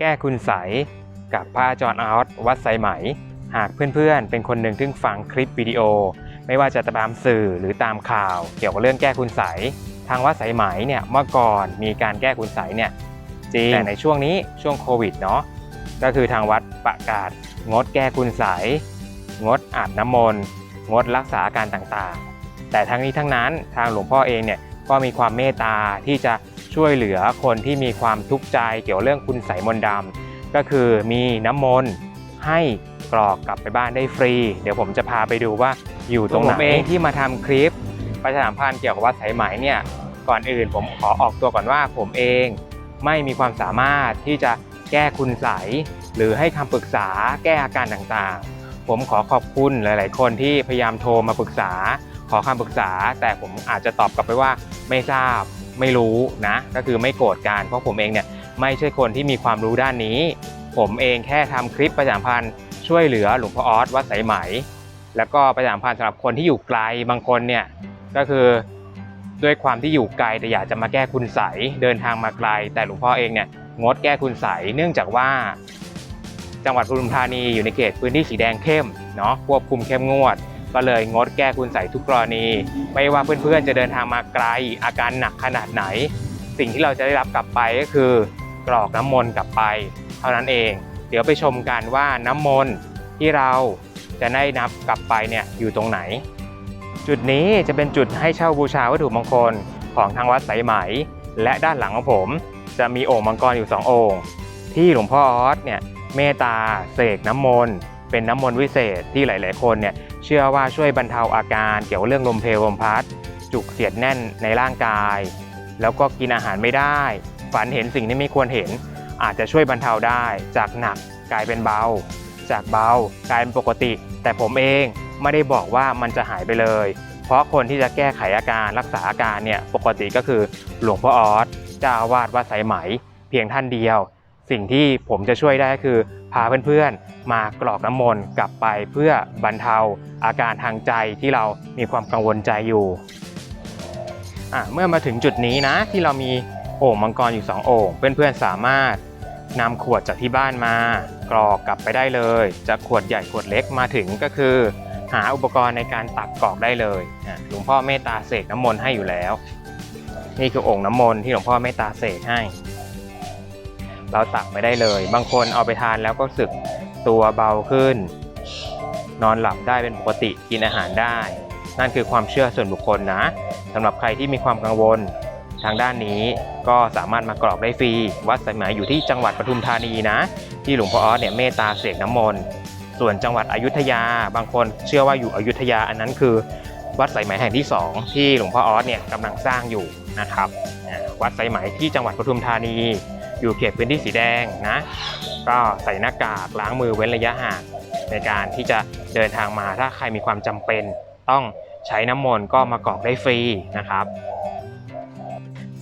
แก้คุณใสยกับพระอาจารย์ออสวัดไซไหม หากเพื่อนๆ เป็นคนหนึ่งที่ฟังคลิปวิดีโอ ไม่ว่าจะตามสื่อหรือตามข่าว เกี่ยวกับเรื่องแก้คุณใสยทางวัดไสไหมเนี่ยเมื่อก่อนมีการแก้คุณใสยเนี่ยจริงแต่ในช่วงนี้ช่วงโควิดเนาะก็คือทางวัดประกาศ งดแก้คุณใสยงดอาบน้ำมนต์งดรักษาอาการต่างๆ แต่ทั้งนี้ทั้งนั้นทางหลวงพ่อเองเนี่ยก็มีความเมตตาที่จะ ช่วยเหลือคนที่มีความทุกข์ใจเกี่ยวเรื่องคุณใสยมนต์ดำก็คือมีน้ำมนต์ให้กรอกกลับไปบ้านได้ฟรี เดี๋ยวผมจะพาไปดูว่าอยู่ตรงไหนผมเองที่มาทำคลิป ประชาสัมพันธ์เกี่ยวกับวัดสายไหมเนี่ยก่อนอื่นผมขอออกตัวก่อนว่าผมเองไม่มีความสามารถที่จะแก้คุณใสยหรือให้คำปรึกษาแก้อาการต่างๆ ผมขอขอบคุณหลาย ๆ คนที่พยายามโทรมาปรึกษา ขอคำปรึกษา แต่ผมอาจจะตอบกลับไปว่าไม่ทราบ ไม่รู้นะก็คือไม่โกรธกันเพราะผมเองเนี่ยไม่ใช่คนที่มีความรู้ด้านนี้ ผมเองแค่ทำคลิปประชาพันธ์ช่วยเหลือหลวงพ่อออสวัดสายไหม แล้วก็ประชาพันธ์สำหรับคนที่อยู่ไกลบางคนเนี่ยก็คือด้วยความที่อยู่ไกลแต่อยากจะมาแก้คุณใสเดินทางมาไกล แต่หลวงพ่อเองเนี่ยงดแก้คุณใสเนื่องจากว่า จังหวัดปทุมธานีอยู่ในเขตพื้นที่สีแดงเข้มเนาะควบคุมเข้มงวด ก็เลยงดแก้คุณใสยทุกกรณี ไม่ว่าเพื่อนๆจะเดินทางมาไกลอาการหนักขนาดไหน สิ่งที่เราจะได้รับกลับไปก็คือกรอกน้ำมนต์กลับไป เท่านั้นเอง เดี๋ยวไปชมกันว่าน้ำมนต์ที่เราจะได้นับกลับไปเนี่ยอยู่ตรงไหน จุดนี้จะเป็นจุดให้เช่าบูชาวัตถุมงคลของทางวัดสายไหม และด้านหลังของผม จะมีโอ่งมังกรอยู่สองโอ่งที่หลวงพ่อออสเนี่ยเมตตาเสกน้ำมนต์ เป็นน้ำมนต์วิเศษที่หลาย ๆ คนเนี่ยเชื่อว่าช่วยบรรเทาอาการเกี่ยวเรื่องลมเพลลมพัด จุกเสียดแน่นในร่างกาย แล้วก็กินอาหารไม่ได้ ฝันเห็นสิ่งที่ไม่ควรเห็น อาจจะช่วยบรรเทาได้จากหนักกลายเป็นเบา จากเบากลายเป็นปกติ แต่ผมเองไม่ได้บอกว่ามันจะหายไปเลย เพราะคนที่จะแก้ไขอาการรักษาอาการเนี่ยปกติก็คือหลวงพ่อออสเจ้าอาวาสวัดสายไหม เพียงท่านเดียว สิ่งที่ผมจะช่วยได้ก็คือพาเพื่อนๆ มากรอกน้ำมนต์กลับไปเพื่อบรรเทาอาการทางใจที่เรามีความกังวลใจอยู่เมื่อมาถึงจุดนี้นะที่เรามีโอ่งมังกรอยู่ 2 โอ่งเพื่อนๆสามารถนำขวดจากที่บ้านมา กรอกกลับไปได้เลย จะขวดใหญ่ขวดเล็กมาถึงก็คือ หาอุปกรณ์ในการตักกรอกได้เลยหลวงพ่อเมตตาเสกน้ำมนต์ให้อยู่แล้ว นี่คือโอ่งน้ำมนต์ที่หลวงพ่อเมตตาเสกให้ เราตักไม่ได้เลย บางคนเอาไปทานแล้วก็สึกตัวเบาขึ้น นอนหลับได้เป็นปกติกินอาหารได้ นั่นคือความเชื่อส่วนบุคคลนะสำหรับใครที่มีความกังวลทางด้านนี้ก็สามารถมากรอกได้ฟรี วัดสายไหมอยู่ที่จังหวัดปทุมธานีนะ ที่หลวงพ่อออสเนี่ยเมตตาเสกน้ำมนต์ส่วนจังหวัดอยุธยา บางคนเชื่อว่าอยู่อยุธยาอันนั้นคือ วัดสายไหมแห่งที่สองที่หลวงพ่อออสเนี่ยกำลังสร้างอยู่นะครับวัดสายไหมที่จังหวัดปทุมธานี อยู่เขตพื้นที่สีแดงนะ ก็ใส่หน้ากากล้างมือเว้นระยะห่างในการที่จะเดินทางมาถ้าใครมีความจำเป็น ต้องใช้น้ำมนต์ก็มากรอกได้ฟรีนะครับ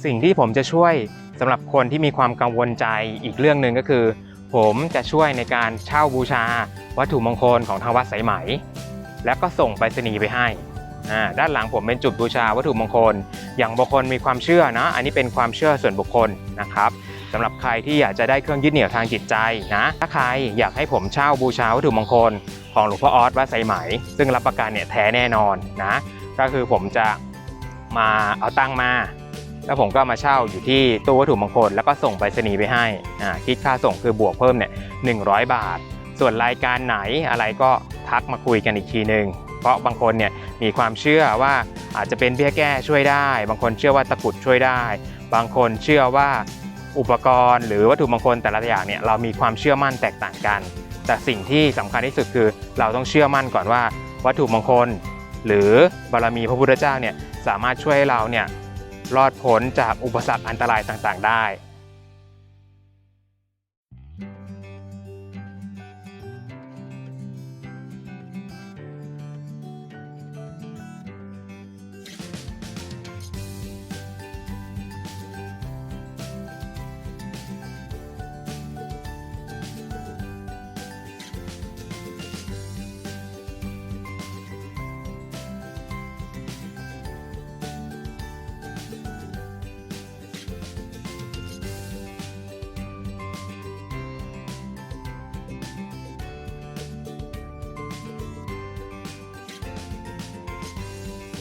สิ่งที่ผมจะช่วยสำหรับคนที่มีความกังวลใจอีกเรื่องหนึ่งก็คือ ผมจะช่วยในการเช่าบูชาวัตถุมงคลของทางวัดสายไหม แล้วก็ส่งไปรษณีย์ไปให้ด้านหลังผมเป็นจุดบูชาวัตถุมงคล อย่างบางคนมีความเชื่อนะ อันนี้เป็นความเชื่อส่วนบุคคลนะครับ สำหรับใครที่อยากจะได้เครื่องยึดเหนี่ยวทางจิตใจนะ ถ้าใครอยากให้ผมเช่าบูชาวัตถุมงคลของหลวงพ่อออสวัดไซไหม ซึ่งรับประกันเนี่ยแท้แน่นอนนะ ก็คือผมจะมาเอาตั้งมา แล้วผมก็มาเช่าอยู่ที่ตู้วัตถุมงคล แล้วก็ส่งไปรษณีย์ไปให้อ่าคิดค่าส่งคือบวกเพิ่มเนี่ย100บาท ส่วนรายการไหนอะไรก็ทักมาคุยกันอีกทีหนึ่งเพราะบางคนเนี่ยมีความเชื่อว่าอาจจะเป็นเบี้ยแก้ช่วยได้ บางคนเชื่อว่าตะกุดช่วยได้ บางคนเชื่อว่า อุปกรณ์ หรือวัตถุมงคลแต่ละอย่างเนี่ยเรามีความเชื่อมั่นแตกต่างกัน แต่สิ่งที่สำคัญที่สุดคือ เราต้องเชื่อมั่นก่อนว่า วัตถุมงคล หรือบารมีพระพุทธเจ้าเนี่ยสามารถช่วยให้เราเนี่ยรอดพ้นจากอุปสรรคอันตรายต่างๆ ได้